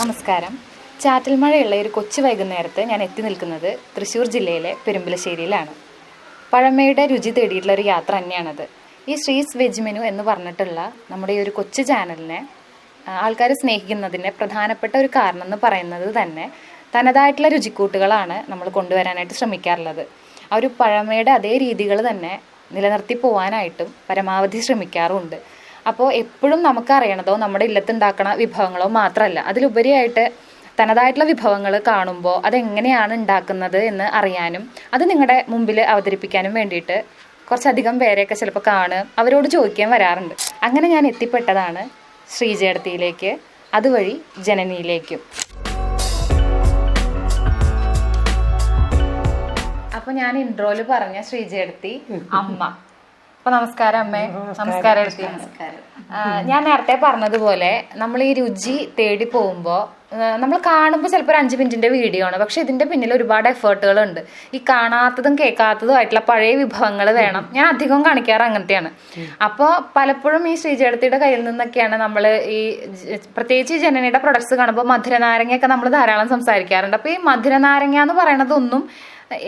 നമസ്കാരം. ചാറ്റൽ മഴയുള്ള ഒരു കൊച്ചു വൈകുന്നേരത്ത് ഞാൻ എത്തി നിൽക്കുന്നത് തൃശ്ശൂർ ജില്ലയിലെ പെരുമ്പലശ്ശേരിയിലാണ്. പഴമയുടെ രുചി തേടിയിട്ടുള്ള ഒരു യാത്ര തന്നെയാണത്. ഈ ശ്രീസ് വെജ് മെനു എന്ന് പറഞ്ഞിട്ടുള്ള നമ്മുടെ ഈ ഒരു കൊച്ചു ചാനലിനെ ആൾക്കാർ സ്നേഹിക്കുന്നതിന്റെ പ്രധാനപ്പെട്ട ഒരു കാരണം എന്ന് പറയുന്നത് തന്നെ തനതായിട്ടുള്ള രുചിക്കൂട്ടുകളാണ് നമ്മൾ കൊണ്ടുവരാനായിട്ട് ശ്രമിക്കാറുള്ളത്. ആ ഒരു പഴമയുടെ അതേ രീതികൾ തന്നെ നിലനിർത്തി പോവാനായിട്ടും പരമാവധി ശ്രമിക്കാറുമുണ്ട്. അപ്പോൾ എപ്പോഴും നമുക്കറിയണതോ നമ്മുടെ ഇല്ലത്തുണ്ടാക്കണ വിഭവങ്ങളോ മാത്രമല്ല അതിലുപരിയായിട്ട് തനതായിട്ടുള്ള വിഭവങ്ങൾ കാണുമ്പോൾ അതെങ്ങനെയാണ് ഉണ്ടാക്കുന്നത് എന്ന് അറിയാനും അത് നിങ്ങളുടെ മുമ്പിൽ അവതരിപ്പിക്കാനും വേണ്ടിയിട്ട് കുറച്ചധികം പേരെയൊക്കെ ചിലപ്പോൾ കാണുക അവരോട് ചോദിക്കാൻ വരാറുണ്ട്. അങ്ങനെ ഞാൻ എത്തിപ്പെട്ടതാണ് ശ്രീജേടത്തിയിലേക്ക് അതുവഴി ജനനിയിലേക്കും. അപ്പൊ ഞാൻ ഇൻട്രോയിൽ പറഞ്ഞ ശ്രീജയെടുത്തി അമ്മ. അപ്പൊ നമസ്കാരം അമ്മേ. നമസ്കാരം. എടുത്തി. ഞാൻ നേരത്തെ പറഞ്ഞതുപോലെ നമ്മൾ ഈ രുചി തേടി പോകുമ്പോ നമ്മൾ കാണുമ്പോൾ ചിലപ്പോൾ ഒരു അഞ്ച് മിനിറ്റിന്റെ വീഡിയോ ആണ്. പക്ഷെ ഇതിന്റെ പിന്നിൽ ഒരുപാട് എഫേർട്ടുകൾ ഉണ്ട് ഈ കാണാത്തതും കേൾക്കാത്തതും ആയിട്ടുള്ള പഴയ വിഭവങ്ങൾ വേണം. ഞാൻ അധികം കാണിക്കാറ് അങ്ങനത്തെയാണ്. അപ്പോൾ പലപ്പോഴും ഈ ശ്രീജേടത്തിയുടെ കയ്യിൽ നിന്നൊക്കെയാണ് നമ്മൾ ഈ പ്രത്യേകിച്ച് ഈ ജനനയുടെ പ്രൊഡക്ട്സ് കാണുമ്പോൾ മധുരനാരങ്ങയൊക്കെ നമ്മൾ ധാരാളം സംസാരിക്കാറുണ്ട്. അപ്പോൾ ഈ മധുരനാരങ്ങ എന്ന് പറയണതൊന്നും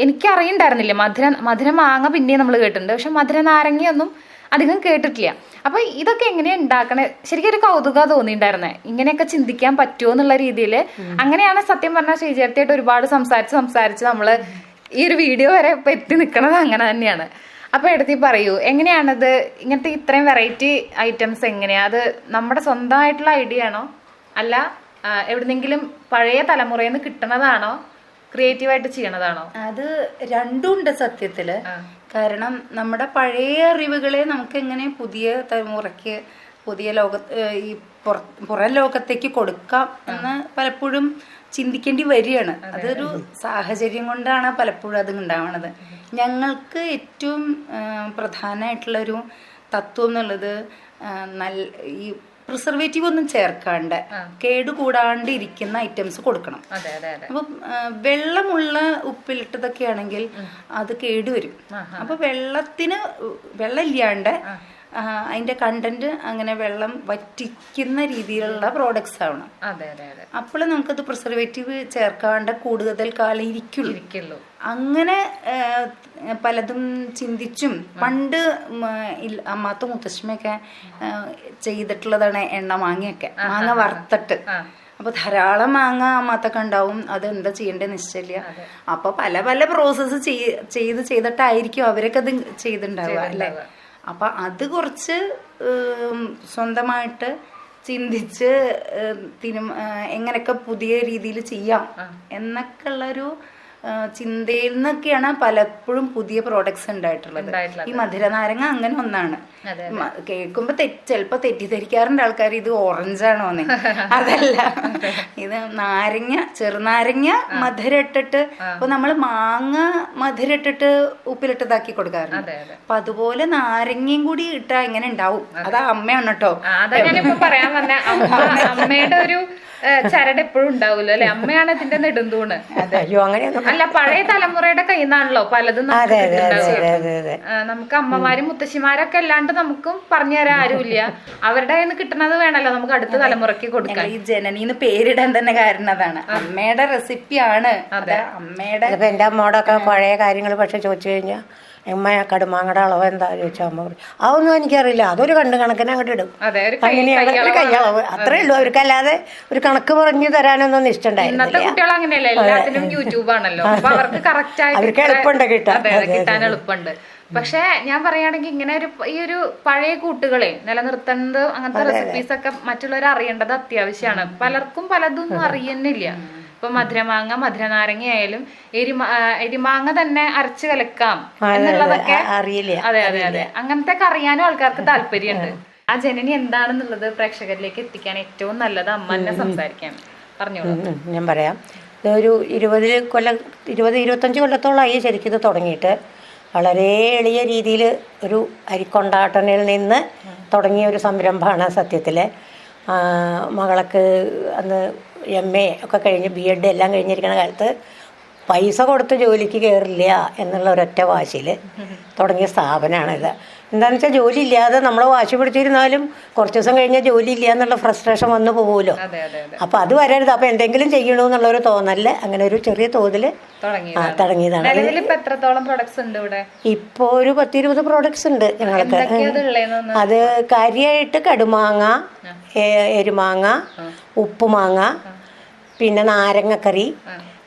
എനിക്കറിയണ്ടായിരുന്നില്ല. മധുര മധുര മാങ്ങ പിന്നെയും നമ്മൾ കേട്ടിട്ടുണ്ട്. പക്ഷെ മധുര നാരങ്ങയൊന്നും അധികം കേട്ടിട്ടില്ല. അപ്പൊ ഇതൊക്കെ എങ്ങനെയാ ഉണ്ടാക്കണേ? ശരിക്കും ഒരു കൗതുക തോന്നിയിട്ടുണ്ടായിരുന്നേ ഇങ്ങനെയൊക്കെ ചിന്തിക്കാൻ പറ്റുമോ എന്നുള്ള രീതിയിൽ അങ്ങനെയാണ് സത്യം പറഞ്ഞ ശ്രീചേർത്തിയായിട്ട് ഒരുപാട് സംസാരിച്ച് സംസാരിച്ച് നമ്മൾ ഈ ഒരു വീഡിയോ വരെ ഇപ്പൊ എത്തി നിൽക്കുന്നത് അങ്ങനെ തന്നെയാണ്. അപ്പൊ എടുത്തി പറയൂ എങ്ങനെയാണത്? ഇങ്ങനത്തെ ഇത്രയും വെറൈറ്റി ഐറ്റംസ് എങ്ങനെയാ? അത് നമ്മുടെ സ്വന്തമായിട്ടുള്ള ഐഡിയ ആണോ? അല്ല എവിടെന്നെങ്കിലും എവിടുന്നെങ്കിലും പഴയ തലമുറയിൽ നിന്ന് കിട്ടണതാണോ? ക്രിയേറ്റീവായിട്ട് ചെയ്യണതാണോ? അത് രണ്ടും ഉണ്ട് സത്യത്തിൽ കാരണം നമ്മുടെ പഴയ അറിവുകളെ നമുക്ക് എങ്ങനെ പുതിയ തലമുറയ്ക്ക് പുതിയ ലോക ഈ പുറ- ലോകത്തേക്ക് കൊടുക്കാം എന്ന് പലപ്പോഴും ചിന്തിക്കേണ്ടി വരികയാണ്. അതൊരു സാഹചര്യം കൊണ്ടാണ് പലപ്പോഴും അത് ഉണ്ടാവണത് ഞങ്ങൾക്ക് ഏറ്റവും പ്രധാനമായിട്ടുള്ളൊരു തത്വം എന്നുള്ളത് നല്ല ഈ പ്രിസർവേറ്റീവ് ഒന്നും ചേർക്കാണ്ട് കേടുകൂടാണ്ട് ഇരിക്കുന്ന ഐറ്റംസ് കൊടുക്കണം. അപ്പം വെള്ളമുള്ള ഉപ്പിലിട്ടതൊക്കെ ആണെങ്കിൽ അത് കേടുവരും. അപ്പൊ വെള്ളത്തിന് വെള്ളം ഇല്ലാണ്ട് അതിന്റെ കണ്ടന്റ് അങ്ങനെ വെള്ളം വറ്റിക്കുന്ന രീതിയിലുള്ള പ്രോഡക്ട്സ് ആണ് അതെ അതെ അതെ. അപ്പോൾ നമുക്കത് പ്രിസർവേറ്റീവ് ചേർക്കാണ്ട് കൂടുതൽ കാലം ഇരിക്കുള്ളൂ. അങ്ങനെ പലതും ചിന്തിച്ചും പണ്ട് അമ്മാത്ത മുത്തശ്ശിമയൊക്കെ ചെയ്തിട്ടുള്ളതാണ് എണ്ണ മാങ്ങയൊക്കെ. മാങ്ങ വറുത്തിട്ട്. അപ്പൊ ധാരാളം മാങ്ങ അമ്മാത്തൊക്കെ ഉണ്ടാവും. അത് എന്താ ചെയ്യേണ്ടത് നിശ്ചയില്ല. അപ്പൊ പല പല പ്രോസസ്സ് ചെയ്ത് ചെയ്തിട്ടായിരിക്കും അവരൊക്കെ അത് ചെയ്തിട്ടുണ്ടാവുക. അല്ലെ? അപ്പൊ അത് കുറച്ച് സ്വന്തമായിട്ട് ചിന്തിച്ച് ആ, എങ്ങനെയൊക്കെ പുതിയ രീതിയിൽ ചെയ്യാം എന്നൊക്കെ ഉള്ളൊരു ചിന്തയിൽ നിന്നൊക്കെയാണ് പലപ്പോഴും പുതിയ പ്രോഡക്ട്സ് ഉണ്ടായിട്ടുള്ളത്. ഈ മധുരനാരങ്ങ അങ്ങനെ ഒന്നാണ്. കേൾക്കുമ്പോ തെറ്റ് ചിലപ്പോ തെറ്റിദ്ധരിക്കാറുണ്ട് ആൾക്കാർ ഇത് ഓറഞ്ചാണോന്ന് അതല്ല. ഇത് നാരങ്ങ ചെറുനാരങ്ങ മധുര ഇട്ടിട്ട് ഇപ്പൊ നമ്മൾ മാങ്ങ മധുര ഇട്ടിട്ട് ഉപ്പിലിട്ടതാക്കി കൊടുക്കാറുണ്ട്. അപ്പൊ അതുപോലെ നാരങ്ങയും കൂടി ഇട്ടാ എങ്ങനെ ഉണ്ടാവും. അതാ. അമ്മയാണ് കേട്ടോ. അമ്മയുടെ ഒരു ചരട് എപ്പോഴും ഉണ്ടാവുമല്ലോ അല്ലെ? അമ്മയാണ് ഇതിന്റെ നെടുന്തൂണ് അയ്യോ അങ്ങനെയൊന്നും അല്ല പഴയ തലമുറയുടെ കയ്യിൽ നിന്നാണല്ലോ പലതും നമുക്ക് അമ്മമാരും മുത്തശ്ശിമാരൊക്കെ അല്ലാണ്ട് നമുക്കും പറഞ്ഞു തരാൻ ആരുമില്ല. അവരുടെ കയ്യിൽ നിന്ന് കിട്ടുന്നത് വേണല്ലോ നമുക്ക് അടുത്ത തലമുറയ്ക്ക് കൊടുക്കാൻ. ഈ ജനനീന്ന് പേരിടാൻ തന്നെ കാരണം അതാണ്. അമ്മയുടെ റെസിപ്പിയാണ്. അതെ. അമ്മയുടെ എന്റെ അമ്മോടൊക്കെ പഴയ കാര്യങ്ങൾ പക്ഷെ ചോദിച്ചു കഴിഞ്ഞാൽ അമ്മ കടുമാങ്ങയുടെ അളവ് എന്താ ചോദിച്ചാൽ അമ്മ പറയും. അതൊന്നും എനിക്കറിയില്ല. അതൊരു കണ്ട് കണക്കിന് അങ്ങോട്ട് ഇടും. അങ്ങനെയാണ് ഒരു കയ്യളവ് അത്രേ ഉള്ളൂ. അവർക്കല്ലാതെ ഒരു കണക്ക് പറഞ്ഞു തരാനൊന്നും യൂട്യൂബ് അവർക്ക് എളുപ്പമുണ്ട് കിട്ടാൻ. എളുപ്പമുണ്ട്. പക്ഷെ ഞാൻ പറയുകയാണെങ്കിൽ ഇങ്ങനെ ഒരു ഈ ഒരു പഴയ കൂട്ടുകളെ നിലനിർത്തുന്നത് അങ്ങനത്തെ റെസിപ്പീസ് ഒക്കെ മറ്റുള്ളവർ അറിയേണ്ടത് അത്യാവശ്യമാണ്. പലർക്കും പലതൊന്നും അറിയുന്നില്ല. ഇപ്പൊ മധുരമാങ്ങ മധുരനാരങ്ങ ആയാലും എരിമാ എരിമാങ്ങ തന്നെ അരച്ച് കലക്കാം എന്നുള്ളതൊക്കെ അറിയില്ല. അതെ അതെ അതെ. അങ്ങനത്തെ ഒക്കെ അറിയാനും ആൾക്കാർക്ക് താല്പര്യമുണ്ട്. ആ. ജനനി എന്താണെന്നുള്ളത് പ്രേക്ഷകരിലേക്ക് എത്തിക്കാൻ ഏറ്റവും നല്ലത് അമ്മ തന്നെ സംസാരിക്കാൻ. പറഞ്ഞോളൂ. ഞാൻ പറയാം. ഇതൊരു ഇരുപത് കൊല്ലം ഇരുപത് ഇരുപത്തഞ്ച് കൊല്ലത്തോളമായി ശരിക്കും ഇത് തുടങ്ങിയിട്ട് വളരെ എളിയ രീതിയിൽ ഒരു അരിക്കൊണ്ടാട്ടനിൽ നിന്ന് തുടങ്ങിയ ഒരു സംരംഭമാണ് സത്യത്തിൽ മകളക്ക് അന്ന് എം എ ഒക്കെ കഴിഞ്ഞ് ബി എഡ് എല്ലാം കഴിഞ്ഞിരിക്കുന്ന കാലത്ത് പൈസ കൊടുത്ത് ജോലിക്ക് കയറില്ല എന്നുള്ള ഒരൊറ്റ വാശിയിൽ തുടങ്ങിയ സ്ഥാപനമാണിത് എന്താണെന്ന് വെച്ചാൽ ജോലി ഇല്ലാതെ നമ്മൾ വാശി പിടിച്ചിരുന്നാലും കുറച്ച് ദിവസം കഴിഞ്ഞാൽ ജോലി ഇല്ല എന്നുള്ള ഫ്രസ്ട്രേഷൻ വന്നു പോകുമല്ലോ അതെ അതെ വരരുത്. അപ്പോൾ എന്തെങ്കിലും ചെയ്യണോ എന്നുള്ളൊരു തോന്നൽ അങ്ങനെ ഒരു ചെറിയ തോതിൽ തുടങ്ങിയതാണ്. ഇപ്പോൾ ഒരു പത്തിരുപത് പ്രോഡക്ട്സ് ഉണ്ട് ഞങ്ങൾക്ക്. അത് കരിയായിട്ട് കാര്യമായിട്ട് കടുമാങ്ങ എരുമാങ്ങ ഉപ്പുമാങ്ങ പിന്നെ നാരങ്ങക്കറി.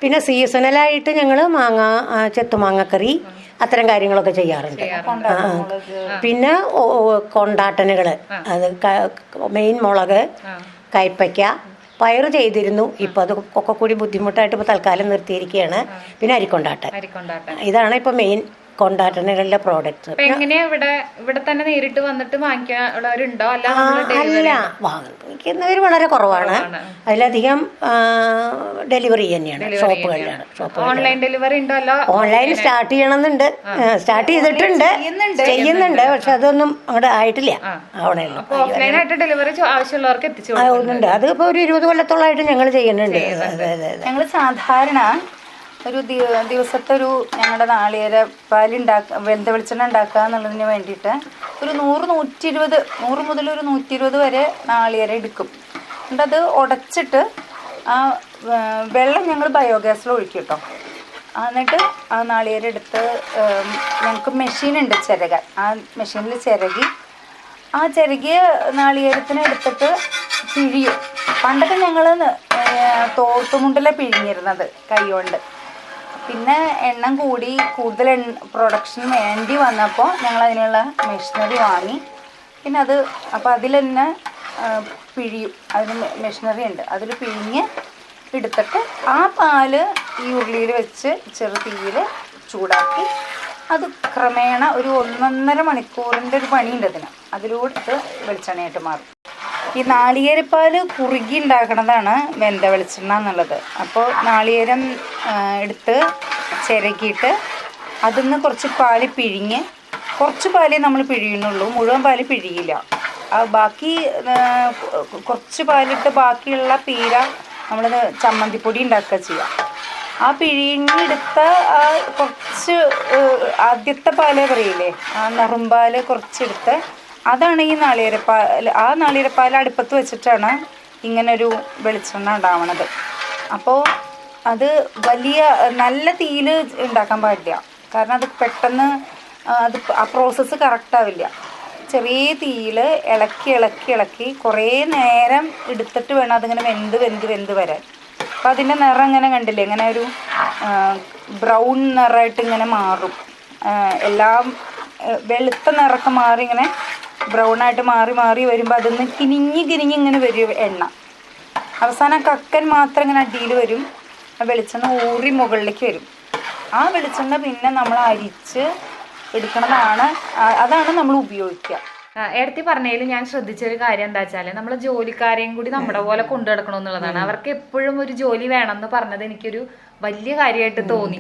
പിന്നെ സീസണലായിട്ട് ഞങ്ങൾ മാങ്ങ ചെത്തുമാങ്ങക്കറി അത്തരം കാര്യങ്ങളൊക്കെ ചെയ്യാറുണ്ട്. പിന്നെ കൊണ്ടാട്ടനുകൾ അത് മെയിൻ മുളക് കയ്പ്പയ്ക്ക പയർ ചെയ്തിരുന്നു. ഇപ്പം അത് ഒക്കെ കൂടി ബുദ്ധിമുട്ടായിട്ട് ഇപ്പോൾ തൽക്കാലം നിർത്തിയിരിക്കുകയാണ്. പിന്നെ അരിക്കൊണ്ടാട്ടൻ അരിക്കൊണ്ടാട്ടം. ഇതാണ് ഇപ്പോൾ മെയിൻ കൊണ്ടാട്ടനുകളുടെ പ്രോഡക്റ്റ്സ് അപ്പൊ എങ്ങനെയാ ഇവിടെ ഇവിടെ തന്നെ നേരിട്ട് വന്നിട്ട് വാങ്ങിക്കാനുള്ളവരുണ്ടോ അല്ല അല്ല. വാങ്ങിക്കുന്നവർ വളരെ കുറവാണ്. അതിലധികം ഡെലിവറി തന്നെയാണ്. ഷോപ്പുകളിലാണ്. ഷോപ്പ് ഓൺലൈൻ ഡെലിവറി ഉണ്ടോ? അല്ല ഓൺലൈൻ സ്റ്റാർട്ട് ചെയ്യണമെന്നുണ്ട്. സ്റ്റാർട്ട് ചെയ്തിട്ടുണ്ട്. ചെയ്യുന്നുണ്ട്. പക്ഷെ അതൊന്നും അങ്ങോട്ട് ആയിട്ടില്ല. ഉള്ളൂ. ഓഫ്ലൈൻ ആയിട്ട് ഡെലിവറി ആവശ്യമുള്ളവർക്ക് എത്തിച്ചു അത് ഇപ്പോൾ ഒരു ഇരുപത് കൊല്ലത്തോളമായിട്ട് ഞങ്ങൾ ചെയ്യുന്നുണ്ട്. അതെ അതെ അതെ. ഞങ്ങൾ സാധാരണ ഒരു ദിവസത്തെ ഒരു ഞങ്ങളുടെ നാളികേര പാലുണ്ടാക്ക വെന്ത വെളിച്ചെണ്ണ ഉണ്ടാക്കുക എന്നുള്ളതിന് വേണ്ടിയിട്ട് ഒരു നൂറ് നൂറ്റി ഇരുപത് നൂറ് മുതൽ ഒരു നൂറ്റി ഇരുപത് വരെ നാളികേര എടുക്കും. എന്നിട്ട് അത് ഉടച്ചിട്ട് ആ വെള്ളം ഞങ്ങൾ ബയോഗ്യാസിൽ ഒഴിക്കും കേട്ടോ എന്നിട്ട് ആ നാളികേര എടുത്ത് ഞങ്ങൾക്ക് മെഷീനുണ്ട് ചിരകാൻ. ആ മെഷീനിൽ ചിരകി ആ ചിരകിയ നാളികേരത്തിന് എടുത്തിട്ട് പിഴിയും. പണ്ടൊക്കെ ഞങ്ങൾ തോട്ടുമുണ്ടല പിഴിഞ്ഞിരുന്നത് കൈകൊണ്ട് പിന്നെ എണ്ണം കൂടി കൂടുതൽ പ്രൊഡക്ഷൻ വേണ്ടി വന്നപ്പോൾ ഞങ്ങൾ അതിനുള്ള മെഷീനറി വാങ്ങി. പിന്നെ അത് അപ്പോൾ അതിൽ തന്നെ പിഴിയും. അതിന് മെഷീനറി ഉണ്ട്. അതിൽ പിഴിഞ്ഞ് എടുത്തിട്ട് ആ പാൽ ഈ ഉരുളിയിൽ വെച്ച് ചെറു തീയിൽ ചൂടാക്കി. അത് ക്രമേണ ഒരു ഒന്നൊന്നര മണിക്കൂറിന്റെ ഒരു പണിയുണ്ട് അതിന്. അതിലൂടെ വെളിച്ചെണ്ണയായിട്ട് മാറും. ഈ നാളികേരപ്പാൽ കുറുകി ഉണ്ടാക്കണതാണ് വെന്ത വെളിച്ചെണ്ണ എന്നുള്ളത്. അപ്പോൾ നാളികേരം എടുത്ത് ചിരകിയിട്ട് അതിൽ നിന്ന് കുറച്ച് പാൽ പിഴിഞ്ഞ് കുറച്ച് പാലേ നമ്മൾ പിഴിയുന്നുള്ളൂ. മുഴുവൻ പാൽ പിഴിയില്ല. ബാക്കി കുറച്ച് പാലിട്ട് ബാക്കിയുള്ള പീര നമ്മൾ ചമ്മന്തിപ്പൊടി ഉണ്ടാക്കുക ചെയ്യാം. ആ പിഴിഞ്ഞെടുത്ത ആ കുറച്ച് ആദ്യത്തെ പാൽ പറയില്ലേ? ആ നറുമ്പാൽ കുറച്ചെടുത്ത് അതാണ് ഈ നാളികേരപ്പാൽ ആ നാളികേരപ്പാൽ അടുപ്പത്ത് വെച്ചിട്ടാണ് ഇങ്ങനൊരു വെളിച്ചെണ്ണ ഉണ്ടാവണത്. അപ്പോൾ അത് വലിയ നല്ല തീയിൽ ഉണ്ടാക്കാൻ പാടില്ല. കാരണം അത് പെട്ടെന്ന് അത് ആ പ്രോസസ്സ് കറക്റ്റാവില്ല ചെറിയ തീയിൽ ഇളക്കി ഇളക്കി ഇളക്കി കുറേ നേരം എടുത്തിട്ട് വേണം അതിങ്ങനെ വെന്ത് വെന്ത് വെന്ത് വരാൻ. അപ്പം അതിന്റെ നിറം ഇങ്ങനെ കണ്ടില്ലേ? ഇങ്ങനെ ഒരു ബ്രൗൺ നിറമായിട്ട് ഇങ്ങനെ മാറും. എല്ലാം വെളുത്ത നിറമൊക്കെ മാറി ഇങ്ങനെ ബ്രൗൺ ആയിട്ട് മാറി മാറി വരുമ്പോൾ അതിൽ നിന്ന് കിനിഞ്ഞ് കിനിഞ്ഞ് ഇങ്ങനെ വരും എണ്ണ. അവസാനം കക്കൻ മാത്രം ഇങ്ങനെ അടിയിൽ വരും. ആ വെളിച്ചെണ്ണ ഊറി മുകളിലേക്ക് വരും. ആ വെളിച്ചെണ്ണ പിന്നെ നമ്മൾ അരിച്ച് എടുക്കണതാണ്. അതാണ് നമ്മൾ ഉപയോഗിക്കുക. എടുത്തി പറഞ്ഞതിൽ ഞാൻ ശ്രദ്ധിച്ചൊരു കാര്യം എന്താ വെച്ചാൽ നമ്മൾ ജോലിക്കാരെയും കൂടി നമ്മുടെ പോലെ കൊണ്ടു നടക്കണം എന്നുള്ളതാണ് അവർക്ക് എപ്പോഴും ഒരു ജോലി വേണം എന്ന് പറഞ്ഞത് എനിക്കൊരു വലിയ കാര്യമായിട്ട് തോന്നി.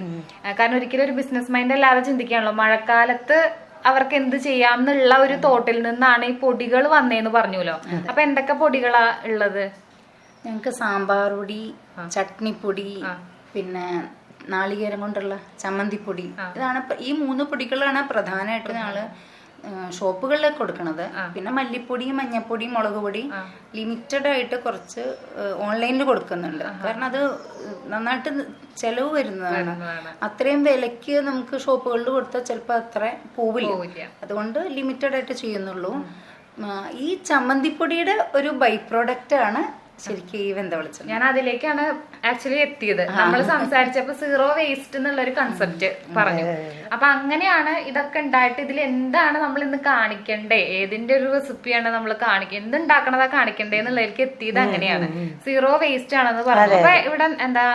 കാരണം ഒരിക്കലും ഒരു ബിസിനസ് മൈൻഡ് അല്ലാതെ ചിന്തിക്കാണല്ലോ മഴക്കാലത്ത് അവർക്ക് എന്ത് ചെയ്യാം എന്നുള്ള ഒരു തോട്ടിൽ നിന്നാണ് ഈ പൊടികൾ വന്നേന്ന് പറഞ്ഞല്ലോ അപ്പൊ എന്തൊക്കെ പൊടികളാ ഉള്ളത്? ഞങ്ങക്ക് സാമ്പാർ പൊടി ചട്നിപ്പൊടി പിന്നെ നാളികേരം കൊണ്ടുള്ള ചമ്മന്തിപ്പൊടി. ഇതാണ് ഈ മൂന്ന് പൊടികളാണ് പ്രധാനമായിട്ട് ഞങ്ങൾ ഷോപ്പുകളിൽ കൊടുക്കണത്. പിന്നെ മല്ലിപ്പൊടിയും മഞ്ഞപ്പൊടിയും മുളക് പൊടി ലിമിറ്റഡ് ആയിട്ട് കുറച്ച് ഓൺലൈനിൽ കൊടുക്കുന്നുണ്ട്. കാരണം അത് നന്നായിട്ട് ചെലവ് വരുന്നതാണ്. അത്രയും വിലക്ക് നമുക്ക് ഷോപ്പുകളിൽ കൊടുത്താൽ ചിലപ്പോൾ അത്ര പോവില്ല. പോവില്ല. അതുകൊണ്ട് ലിമിറ്റഡ് ആയിട്ട് ചെയ്യുന്നുള്ളൂ. ഈ ചമ്മന്തിപ്പൊടിയുടെ ഒരു ബൈ പ്രോഡക്റ്റ് ആണ് ശരിക്കും ഈ വെന്ത വെളിച്ചെണ്ണ ഞാൻ അതിലേക്കാണ് ആക്ച്വലി എത്തിയത്. നമ്മൾ സംസാരിച്ചപ്പോ സീറോ വേസ്റ്റ് എന്നുള്ള ഒരു കൺസെപ്റ്റ് പറഞ്ഞു. അപ്പൊ അങ്ങനെയാണ് ഇതൊക്കെ ഉണ്ടായിട്ട് ഇതിൽ എന്താണ് നമ്മൾ ഇന്ന് കാണിക്കണ്ടേ? ഏതിന്റെ ഒരു റെസിപ്പിയാണ് നമ്മൾ കാണിക്കുക എന്തുണ്ടാക്കണതാ കാണിക്കണ്ടേ എന്നുള്ളതിലേക്ക് എത്തിയത് അങ്ങനെയാണ്. സീറോ വേസ്റ്റ് ആണെന്ന് പറഞ്ഞു. അപ്പൊ ഇവിടെ എന്താ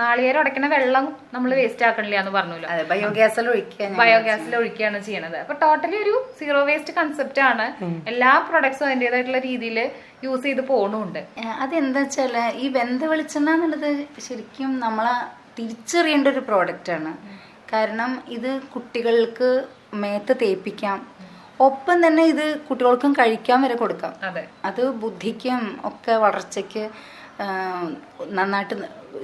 നാളികേരം ഉടയ്ക്കണ വെള്ളം നമ്മൾ വേസ്റ്റ് ആക്കണില്ല എന്ന് പറഞ്ഞല്ലോ. ബയോഗ്യാസിൽ ഒഴിക്കുക. ബയോഗ്യാസിൽ ഒഴിക്കുകയാണ് ചെയ്യണത്. അപ്പൊ ടോട്ടലി ഒരു സീറോ വേസ്റ്റ് കൺസെപ്റ്റ് ആണ്. എല്ലാ പ്രൊഡക്ട്സും അതിന്റെതായിട്ടുള്ള രീതിയിൽ യൂസ് ചെയ്ത് പോണുണ്ട്. അതെന്താ വെച്ചാൽ ഈ വെന്ത വെളിച്ചെണ്ണ എന്നുള്ളത് ശരിക്കും നമ്മളെ തിരിച്ചറിയേണ്ട ഒരു ആണ്. കാരണം ഇത് കുട്ടികൾക്ക് മേത്ത് തേപ്പിക്കാം. ഒപ്പം തന്നെ ഇത് കുട്ടികൾക്കും കഴിക്കാൻ വരെ കൊടുക്കാം. അത് ബുദ്ധിക്കും ഒക്കെ വളർച്ചയ്ക്ക് നന്നായിട്ട്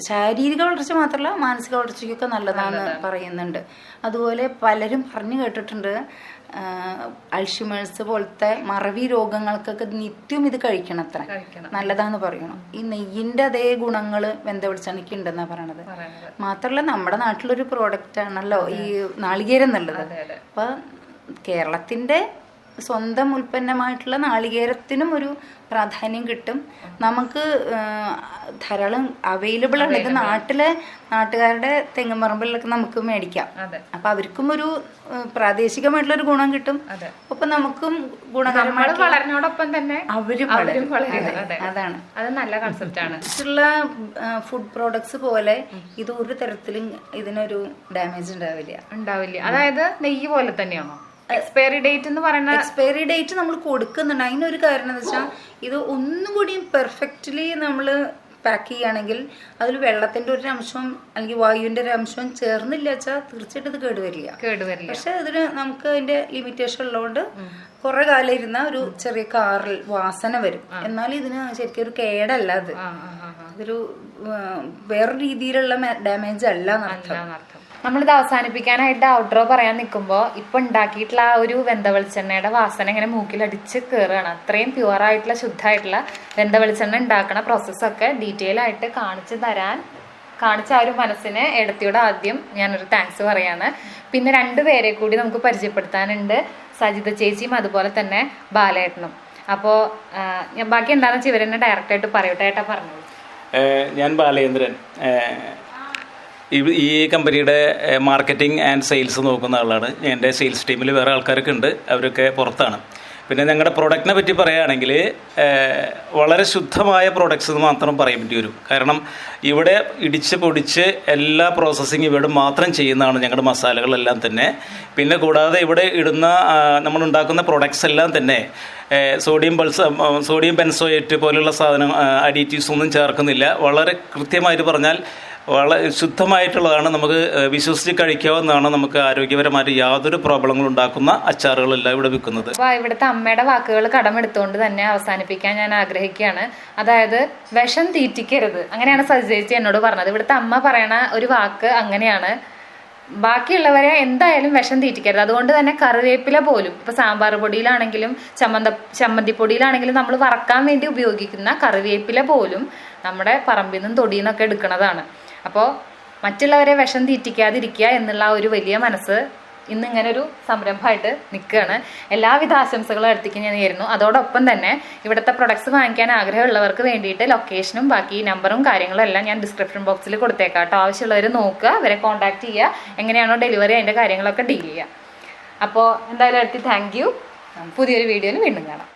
ശാരീരിക വളർച്ച മാത്രമല്ല മാനസിക വളർച്ചയ്ക്കൊക്കെ നല്ലതാണെന്ന് പറയുന്നുണ്ട്. അതുപോലെ പലരും പറഞ്ഞു കേട്ടിട്ടുണ്ട് അൾഷിമേഴ്സ് പോലത്തെ മറവി രോഗങ്ങൾക്കൊക്കെ നിത്യം ഇത് കഴിക്കണം അത്ര കഴിക്കണം. നല്ലതാന്ന് പറയണം. ഈ നെയ്യിന്റെ അതേ ഗുണങ്ങൾ വെന്ത വെളിച്ചെണ്ണയ്ക്ക് ഉണ്ടെന്നാ പറയണത്. മാത്രല്ല നമ്മുടെ നാട്ടിലൊരു പ്രോഡക്റ്റ് ആണല്ലോ ഈ നാളികേരം എന്നുള്ളത്. അപ്പൊ കേരളത്തിന്റെ സ്വന്തം ഉൽപ്പന്നമായിട്ടുള്ള നാളികേരത്തിനും ഒരു പ്രാധാന്യം കിട്ടും. നമുക്ക് ധാരാളം അവൈലബിൾ ആണ്. ഇത് നാട്ടിലെ നാട്ടുകാരുടെ തെങ്ങുമറമ്പിലൊക്കെ നമുക്ക് മേടിക്കാം. അപ്പൊ അവർക്കും ഒരു പ്രാദേശികമായിട്ടുള്ള ഒരു ഗുണം കിട്ടും. അപ്പൊ നമുക്കും നമ്മൾ ഗുണകരമായിട്ടുള്ള തന്നെ അവരും അതാണ്. അത് നല്ല കൺസെപ്റ്റ് ആണ്. മറ്റുള്ള ഫുഡ് പ്രോഡക്ട്സ് പോലെ ഇത് ഒരു തരത്തിലും ഇതിനൊരു ഡാമേജ് ഉണ്ടാവില്ല. ഉണ്ടാവില്ല. അതായത് നെയ്യ് പോലെ തന്നെയാണോ? എക്സ്പയറി ഡേറ്റ് എന്ന് പറയുന്ന എക്സ്പയറി ഡേറ്റ് നമ്മൾ കൊടുക്കുന്നുണ്ട്. അതിനൊരു കാരണം എന്ന് വെച്ചാൽ ഇത് ഒന്നും കൂടിയും പെർഫെക്റ്റ്ലി നമ്മൾ പാക്ക് ചെയ്യുകയാണെങ്കിൽ അതിൽ വെള്ളത്തിന്റെ ഒരു അംശവും അല്ലെങ്കിൽ വായുവിന്റെ ഒരു അംശവും ചേർന്നില്ല വെച്ചാൽ തീർച്ചയായിട്ടും ഇത് കേടുവരില്ല കേടുവരില്ല പക്ഷെ അതിന് നമുക്ക് അതിന്റെ ലിമിറ്റേഷൻ ഉള്ളതുകൊണ്ട് കുറെ കാലം ഇരുന്ന ഒരു ചെറിയ കാറിൽ വാസന വരും. എന്നാൽ ഇതിന് ശരിക്കും ഒരു കേടല്ല അത്. അതൊരു വേറെ രീതിയിലുള്ള ഡാമേജ് അല്ല എന്നർത്ഥം. നമ്മളിത് അവസാനിപ്പിക്കാനായിട്ട് ഔട്ട്രോ പറയാൻ നിൽക്കുമ്പോൾ ഇപ്പൊ ഉണ്ടാക്കിയിട്ടുള്ള ആ ഒരു വെന്ത വെളിച്ചെണ്ണയുടെ വാസന ഇങ്ങനെ മൂക്കിലടിച്ച് കയറുകയാണ് അത്രയും പ്യുവർ ആയിട്ടുള്ള ശുദ്ധമായിട്ടുള്ള വെന്ത വെളിച്ചെണ്ണ ഉണ്ടാക്കുന്ന പ്രോസസ്സൊക്കെ ഡീറ്റെയിൽ ആയിട്ട് കാണിച്ചു തരാൻ കാണിച്ച ആ ഒരു മനസ്സിന് എടത്തിയോട് ആദ്യം ഞാനൊരു താങ്ക്സ് പറയാണ്. പിന്നെ രണ്ട് രണ്ടുപേരെ കൂടി നമുക്ക് പരിചയപ്പെടുത്താനുണ്ട്. സജിത ചേച്ചിയും അതുപോലെ തന്നെ ബാലേട്ടനും. അപ്പോൾ ഞാൻ ബാക്കി എന്താണെന്ന് വെച്ചാൽ ഇവരെന്നെ ഡയറക്റ്റായിട്ട് പറയട്ടെ ഏട്ടാ പറഞ്ഞോളൂ. ഞാൻ ബാലേന്ദ്രൻ. ഈ- കമ്പനിയുടെ മാർക്കറ്റിംഗ് ആൻഡ് സെയിൽസ് നോക്കുന്ന ആളാണ്. എന്റെ സെയിൽസ് ടീമിൽ വേറെ ആൾക്കാരൊക്കെ ഉണ്ട്. അവരൊക്കെ പുറത്താണ്. പിന്നെ ഞങ്ങളുടെ പ്രൊഡക്റ്റിനെ പറ്റി പറയുകയാണെങ്കിൽ വളരെ ശുദ്ധമായ പ്രോഡക്ട്സ് എന്ന് മാത്രം പറയാൻ പറ്റി വരും. കാരണം ഇവിടെ ഇടിച്ച് പൊടിച്ച് എല്ലാ പ്രോസസ്സിങ് ഇവിടെ മാത്രം ചെയ്യുന്നതാണ് ഞങ്ങളുടെ മസാലകളെല്ലാം തന്നെ. പിന്നെ കൂടാതെ ഇവിടെ ഇടുന്ന നമ്മൾ ഉണ്ടാക്കുന്ന പ്രൊഡക്ട്സ് എല്ലാം തന്നെ സോഡിയം ബൾസ് സോഡിയം ബെൻസോയേറ്റ് പോലുള്ള സാധനം അഡീറ്റീവ്സ് ഒന്നും ചേർക്കുന്നില്ല. വളരെ കൃത്യമായിട്ട് പറഞ്ഞാൽ വളരെ ശുദ്ധമായിട്ടുള്ളതാണ്. നമുക്ക് വിശ്വസിച്ച് കഴിക്കാവുന്നതാണ് നമുക്ക് ആരോഗ്യപരമായിട്ട് യാതൊരു പ്രോബ്ലങ്ങളും ഉണ്ടാക്കുന്ന അച്ചാറുകളെല്ലാം ഇവിടെ വിൽക്കുന്നത്. ഇവിടുത്തെ അമ്മയുടെ വാക്കുകൾ കടമെടുത്തുകൊണ്ട് തന്നെ അവസാനിപ്പിക്കാൻ ഞാൻ ആഗ്രഹിക്കുകയാണ്. അതായത് വിഷം തീറ്റിക്കരുത്. അങ്ങനെയാണ് സജയിച്ച് എന്നോട് പറഞ്ഞത്. ഇവിടുത്തെ അമ്മ പറയണ ഒരു വാക്ക് അങ്ങനെയാണ്. ബാക്കിയുള്ളവരെ എന്തായാലും വിഷം തീറ്റിക്കരുത്. അതുകൊണ്ട് തന്നെ കറിവേപ്പില പോലും ഇപ്പൊ സാമ്പാർ പൊടിയിലാണെങ്കിലും ചമ്മന്ത ചമ്മന്തിപ്പൊടിയിലാണെങ്കിലും നമ്മൾ വറക്കാൻ വേണ്ടി ഉപയോഗിക്കുന്ന കറിവേപ്പില പോലും നമ്മുടെ പറമ്പിൽ നിന്നും തൊടിയിൽ നിന്നൊക്കെ എടുക്കുന്നതാണ്. അപ്പോൾ മറ്റുള്ളവരെ വിഷം തീറ്റിക്കാതിരിക്കുക എന്നുള്ള ഒരു വലിയ മനസ്സ് ഇന്ന് ഒരു സംരംഭമായിട്ട് നിൽക്കുകയാണ്. എല്ലാവിധ ആശംസകളും അടുത്തേക്ക് ഞാൻ നേരുന്നു. അതോടൊപ്പം തന്നെ ഇവിടുത്തെ പ്രൊഡക്ട്സ് വാങ്ങിക്കാൻ ആഗ്രഹമുള്ളവർക്ക് വേണ്ടിയിട്ട് ലൊക്കേഷനും ബാക്കി നമ്പറും കാര്യങ്ങളും എല്ലാം ഞാൻ ഡിസ്ക്രിപ്ഷൻ ബോക്സിൽ കൊടുത്തേക്കാം കേട്ടോ. ആവശ്യമുള്ളവർ നോക്കുക അവരെ കോൺടാക്ട് ചെയ്യുക എങ്ങനെയാണോ ഡെലിവറി അതിന്റെ കാര്യങ്ങളൊക്കെ ഡീൽ ചെയ്യുക. അപ്പോൾ എന്തായാലും അടുത്ത് താങ്ക് യു പുതിയൊരു വീഡിയോയിൽ വീണ്ടും കാണാം.